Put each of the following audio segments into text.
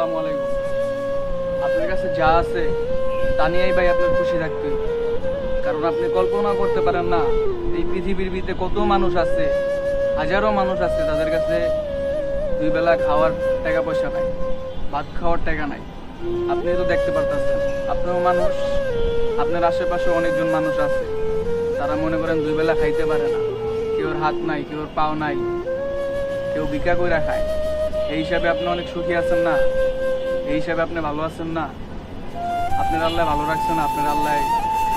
আসসালামু আলাইকুম। আপনার কাছে যা আছে, তা নিয়েই ভাই আপনার খুশি থাকতে। হবে। কারণ আপনি কল্পনা করতে পারেন না, এই পৃথিবীর ভিতরে কত মানুষ আছে, হাজারো মানুষ আছে, তাদের কাছে দুই বেলা খাওয়ার টাকা পয়সা নাই, ভাত খাওয়ার টাকা নাই। আপনি তো দেখতে পারতেছেন, আপনিও মানুষ, আপনার আশেপাশে অনেকজন মানুষ আছে। তারা মনে করেন দুই বেলা খাইতে পারে না। কেউর হাত নাই, কেউর পাও নাই, কেউ ভিক্ষা করে খায়। এই হিসাবে আপনি অনেক সুখী আছেন না? এই হিসাবে আপনি ভালো আছেন না? আপনার আল্লাহ ভালো রাখছেন, আপনার আল্লাহ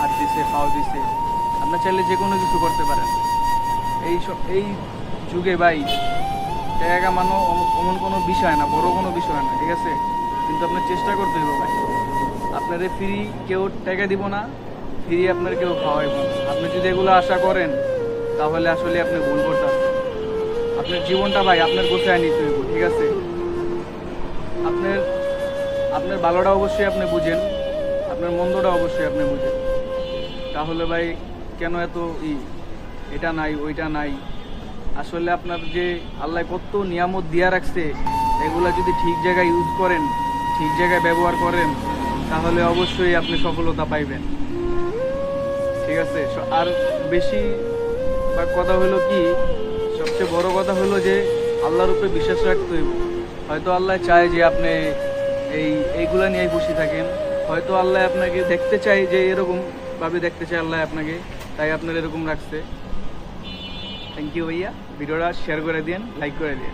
হাত দিছে, পাও দিছে। আপনি চাইলে যে কোনো কিছু করতে পারেন। এই সব, এই যুগে ভাই কামানো অম- এমন কোনো বিষয় না, বড় কোনো বিষয় না, ঠিক আছে? কিন্তু আপনার চেষ্টা করতে হবে ভাই। আপনারে ফ্রি কেউ টাকা দিব না ফ্রি আপনার কেউ খাওয়াইব আপনি যদি এগুলো আশা করেন, তাহলে আসলে আপনি ভুল করতেছেন। আপনার জীবনটা ভাই, আপনার নিতে হইব, ঠিক আছে? আপনার আপনার ভালোটা অবশ্যই আপনি বুঝেন, আপনার মন্দটা অবশ্যই আপনি বুঝেন। তাহলে ভাই, কেন এত ই? এটা নাই, ওইটা নাই। আসলে আপনার যে আল্লাহ কত নিয়ামত দিয়া রাখছে, এগুলা যদি ঠিক জায়গায় ইউজ করেন, ঠিক জায়গায় ব্যবহার করেন, তাহলে অবশ্যই আপনি সফলতা পাইবেন। ঠিক আছে? আর বেশি বা কথা হলো কি সবচেয়ে বড় কথা হলো যে, আল্লাহর উপরে বিশ্বাস রাখতে হইব। হয়তো আল্লাহ চায় যে আপনি এই, এইগুলা নিয়ে খুশি থাকেন। হয়তো আল্লাহ আপনাকে দেখতে চায় যে এরকম ভাবে দেখতে চায় আল্লাহ আপনাকে, তাই আপনার এরকম রাখছে। থ্যাংক ইউ ভাইয়া। ভিডিওটা শেয়ার করে দিন লাইক করে দিন